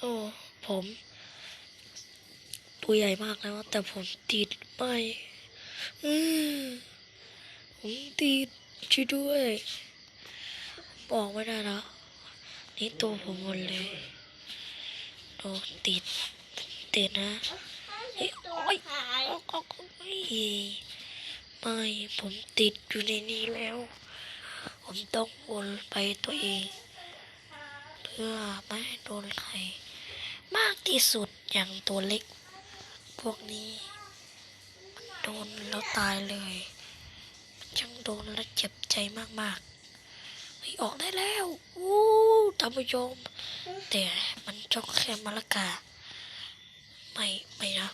โอ้ผมตัวใหญ่มากแล้วแต่ผมติดไม่อืมผมติดช่วยด้วยบอกไม่ได้แล้วนี่ตัวผมหมดเลยโอ้ติดติดนะเฮ้ยโอ้ยหายโอ้ยโอ้ยไม่ผมติดอยู่ในนี้แล้ว ผมต้องวนไปตัวเอง เพื่อไม่ให้โดนใคร มากที่สุดอย่างตัวเล็ก พวกนี้โดนแล้วตายเลยมันช่างโดนแล้วเจ็บใจมากๆเฮ้ยออกได้แล้วอู้ท่านผู้ชมแต่มันจ้องแค่มะละกา ไม่ไม่นะ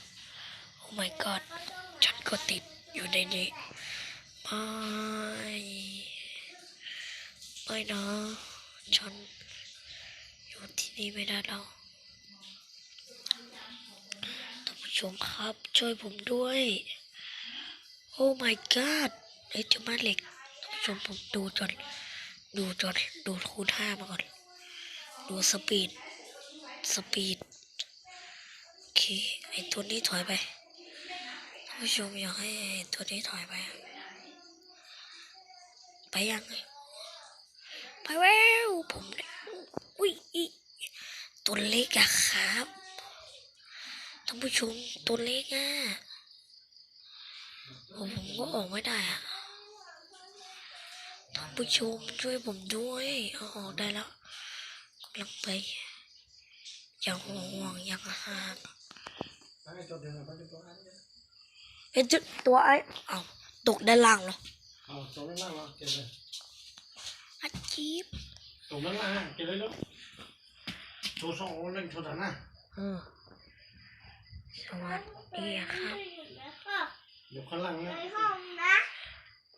โอ้ my god ฉันก็ติดอยู่ในนี้ไม่ไม่นะฉันอยู่ที่นี่ไม่ได้แล้ว มครับ ช่วยผมด้วย โอ้ my god ไอ้เจ้ามาเหล็กท่านชมผมดูจนดูจนดูคูณห้ามาก่อน ดูสปีด สปีด โอเค ไอ้ตัวนี้ถอยไปท่านผู้ชมอยากให้ตัวนี้ถอยไป ไปยังไงไปแล้วผมเนี่ยอุ้ยตัวเล็กอะครับานผู้ชมตัวเล็กอะผมผมก็ออกไม่ได้อะท่านผู้ชมช่วยผมด้วยเอาออกได้แล้วกำลังไปอย่างห่วงอย่างห่าง Đấy, cho đường là bao nhiêu chỗ ăn nhé. เป็นจุดตัวไอ้เอาตกด้านล่างเหรอ Ờ, chỗ nó lăng rồi, kìa đây. อาจีบ Chỗ nó lăng, kìa đây đó. Chỗ sọ lên chỗ đàn à. เออ สวัสดีครับอยู่นะครับ Chỗ khăn lăng ใน nhá. ห้องนะ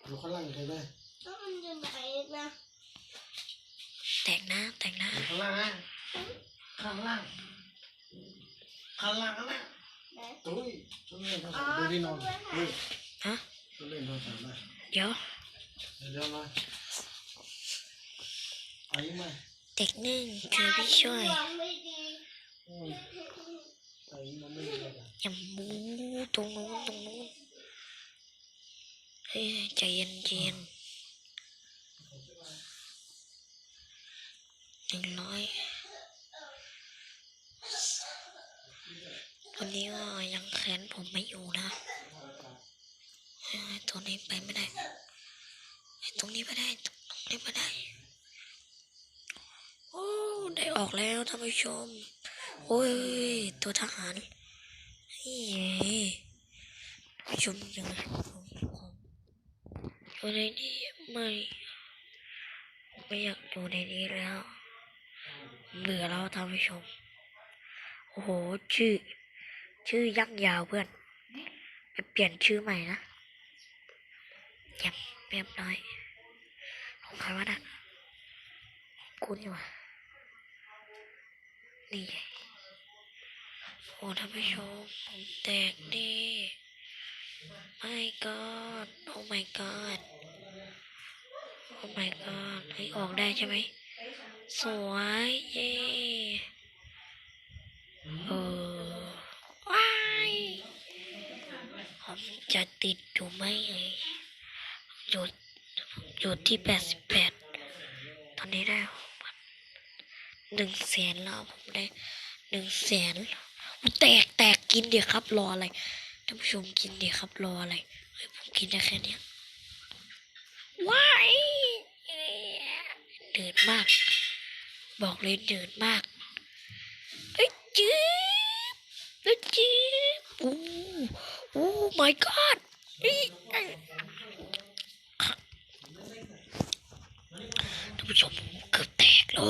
Chỗ khăn lăng kìa đây. แล้วมันอยู่ไหนนะแต่งหน้าแต่งหน้า Chỗ khăn lăng á. Khăn lăng. Khăn lăng á nè. ไหน Tối, chỗ lên thôi, Ờ, đưa đi nồi. tôi phải Ừ. ฮะ Chỗ lên thôi, thả này. เดี๋ยว Để đeo này. Ấy mà. เด็กนึ่งคือพี่ช่วย ดวงไม่ดี Ừ. Ấy nó mới được. อย่ามู ตรงนู้นตรงนู้นเฮ้ยใจเย็นใจเย็นหนึ่งร้อยวันนี้ก็ยังแขนผมไม่อยู่นะเฮ้ตัวนี้ไปไม่ได้ตรงนี้ไม่ได้ตรงนี้ไม่ได้โอ้ได้ออกแล้วท่านผู้ชมโอ้ยตัวทหารนี่ ผู้ชมยังไงผมผมอยู่ในนี้ไม่ไม่อยากอยู่ในนี้แล้วเบื่อแล้วท่านผู้ชม โอ้โห ชื่อ ชื่อยักษ์ยาวเพื่อนไปเปลี่ยนชื่อใหม่นะเยับเรียบร้อยของใครวะน่ะกูนี่ว่นี่ โอ้ท่านผู้ชมผมแตกดิ ไม่ god โอ้ my god โอ้ my god เฮ้ยออกได้ใช่ไหม สวย เย้เออว้ายผมจะติดอยู่ไหมเอ่ยอยู่อยู่ที่แปดสิบแปดตอนนี้ได้หนึ่งแสนแล้วผมได้หนึ่งแสนแตกแตกกินเดี๋ยวครับรออะไร ท่านผู้ชมกินดีครับรออะไรเฮ้ยผมกินได้แค่เนี้ยว้ายเดือดมาก บอกเลยเดือดมากเอ้ยจี๊บเอ้ยจี๊บโอ้โอ้ my god ท่านผู้ชมเกือบแตกเลยโอ้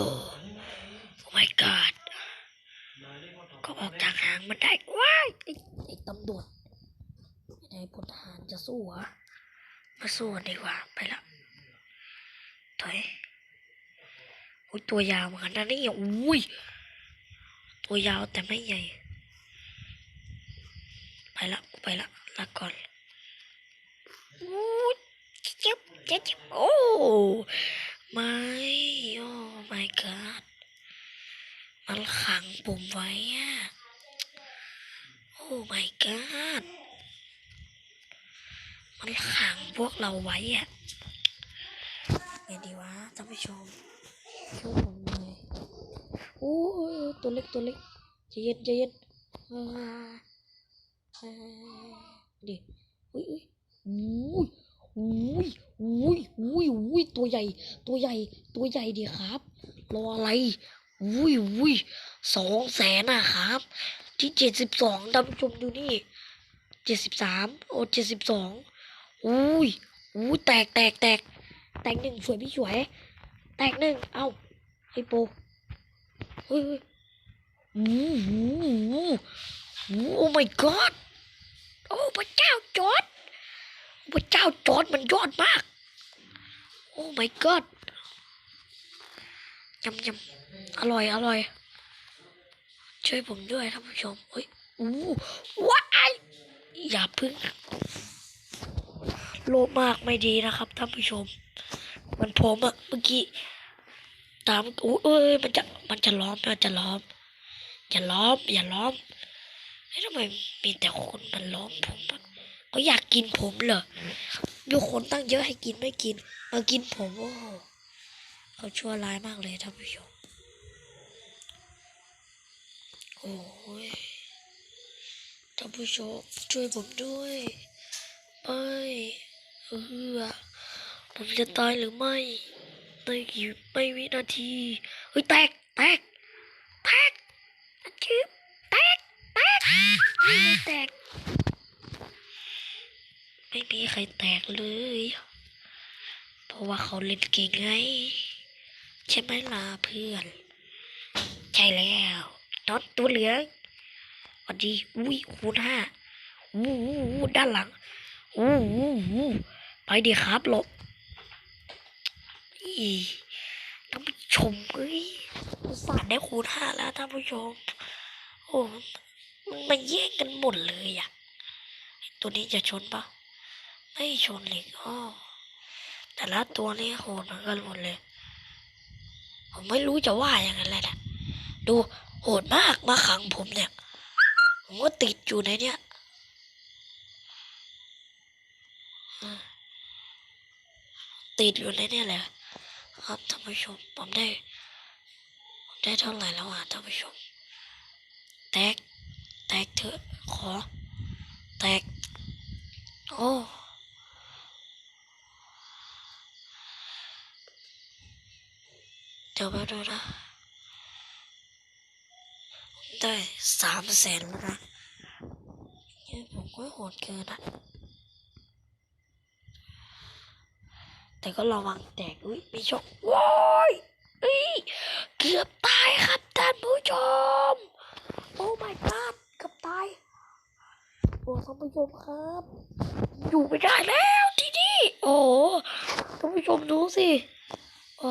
my god ก็ออกจากหางมันได้ว้ายไอ้ไอ้ตำรวจไอ้พลทหารจะ สู้เหรอมาสู้กันดีกว่า ไปละถอยโอ้ยตัวยาวเหมือนกันนะนี่อุ้ยตัวยาวแต่ไม่ใหญ่ ไปละไปละลาก่อนอู้เจ็บเจ็บเจ็บโอ้ไม่โอ้ my god มันขังผมไว้อะโอ้ my god มันขังพวกเราไว้อะไงดีวะท่านผู้ชมช่วยผมหน่อยโอ้ยตัวเล็กตัวเล็กใจเย็นใจเย็นอ่าอ่าดิอุ้ยอุ้ยอุ้ยอุ้ยอุ้ยอุ้ยตัวใหญ่ ตัวใหญ่ ตัวใหญ่ดีครับ รออะไรอุ้ยอุ้ยสองแสนอะครับ ที่เจ็ดสิบสองท่านผู้ชมดูนี่เจ็ดสิบสามโอ้เจ็ดสิบสอง อุ้ยอุ้แตกแตกแตกแตกหนึ่งสวยพี่สวย แตกหนึ่งเอ้าไอโปเฮ้ยเฮ้ยอู้หูอู้หูโอ้ my god โอ้พระเจ้าจอดพระเจ้าจอดมันยอดมาก โอ้ my god ยำยำอร่อยอร่อยช่วยผมด้วยท่านผู้ชมเฮ้ยอู้ว้ายอย่าพึ่ง โลภมากไม่ดีนะครับท่านผู้ชม มันผมอะเมื่อกี้ตามอู้เอ้ยมันจะมันจะล้อมมันจะล้อมอย่าล้อมอย่าล้อมเฮ้ยทำไมมีแต่คนมันล้อมผมเขาอยากกินผมเหรอมีคนตั้งเยอะให้กินไม่กิน มากินผมโอ้โหเขาชั่วร้ายมากเลยท่านผู้ชมโอ้ยท่านผู้ชมช่วยผมด้วยไม่ เออผมจะตายหรือไม่ในอีกไม่วินาทีเฮ้ยแตกแตกแตกจิ๊บแตกแตกไม่แตก ไม่มีใครแตกเลย เพราะว่าเขาเล่นเก่งไง ใช่ไหมล่ะเพื่อน ใช่แล้วน็อตตัวเหลืองสวัสดี อุ้ยคูณห้าอู้ด้านหลังอู้อู้อู้ ไปดีครับหลบอีท่านผู้ชมเอ้ยสาห์ได้คูณห้าแล้วท่านผู้ชม โอ้มันมาแย่งกันหมดเลยอะตัวนี้จะชนปะไม่ชนเลยอ้อแต่ละตัวนี้โหดมือนกันหมดเลย ผมไม่รู้จะว่าอย่างนั้นแหละนะดูโหดมากมาขังผมเนี่ย ผมก็ติดอยู่ในเนี้ยอ ติดอยู่ในเนี้ยแหละครับท่านผู้ชมผมได้ผมได้เท่าไหร่แล้วอะท่านผู้ชม แตก แตกเถอะขอ แตก โอ้เดี๋ยวมาดูนะได้สามแสนแล้วนะเฮ้ยผมก็โหดเกินอะ แต่ก็ระวังแตกอุ้ยมีช็อกว้ายเกือบตายครับท่านผู้ชม โอ้ my god เกือบตายโอ้ท่านผู้ชมครับ อยู่ไม่ได้แล้วที่นี่โอ้ท่านผู้ชมดูสิโอ้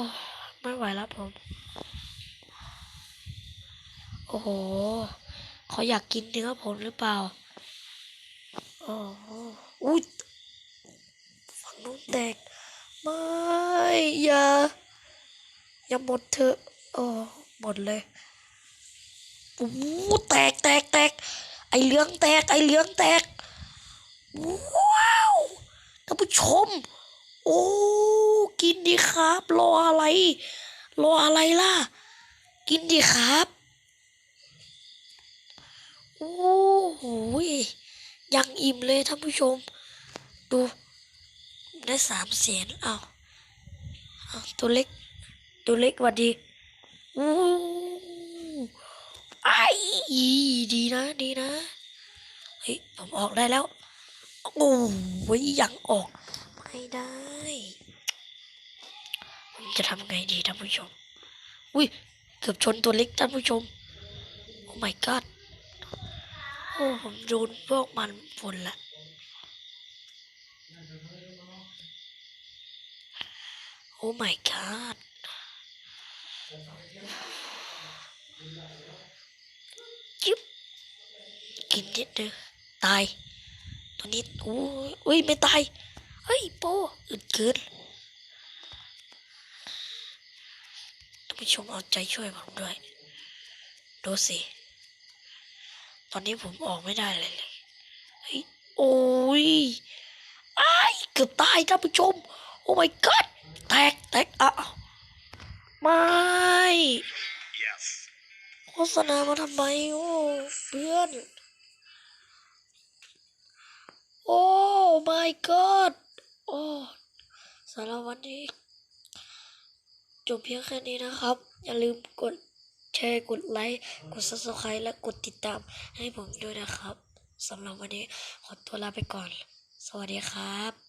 ไม่ไหวแล้วผม โอ้โหเขาอยากกินเนื้อผมหรือเปล่าโอ้โหอุ้ยฝั่งนู้นแตก อย่าอย่าหมดเถอะโอ้หมดเลยโอ้แตกแตกแตกไอเหลืองแตกไอเหลืองแตกว้าวท่านผู้ชม โอ้กินดีครับ รออะไร รออะไรล่ะ กินดีครับโอ้โหยังอิ่มเลยท่านผู้ชม ดูได้สามเสียนอ้าวอ้า ตัวเล็ก ตัวเล็กวัดดีอู้ไอดีนะ ดีนะ เฮ้ย ผมออกได้แล้ว โอ้ยยังออก ไม่ได้ผมจะทำไงดีท่านผู้ชม อุ้ย เกือบชนตัวเล็กท่านผู้ชม โอ้ my god โอ้ ผมโดนพวกมันฝนละ โอ้ my god จิ๊บกินนิดนึงตายตัวนี้โอ้ยอุ้ยไม่ตาย เฮ้ยโปอึดเกินท่านผู้ชมเอาใจช่วยผมด้วย ดูสิ ตอนนี้ผมออกไม่ได้เลยเลยเฮ้ย โอ้ยไอ้ายเกือบตายท่านผู้ชม โอ้ my god แตกแตกอะไม่โฆษณามาทำไมโอ้เพื่อน โอ้ my god โอ้สำหรับวันนี้ จบเพียงแค่นี้นะครับ อย่าลืมกดแชร์กดไลค์ กด subscribe และกดติดตามให้ผมด้วยนะครับสำหรับวันนี้ขอตัวลาไปก่อน สวัสดีครับ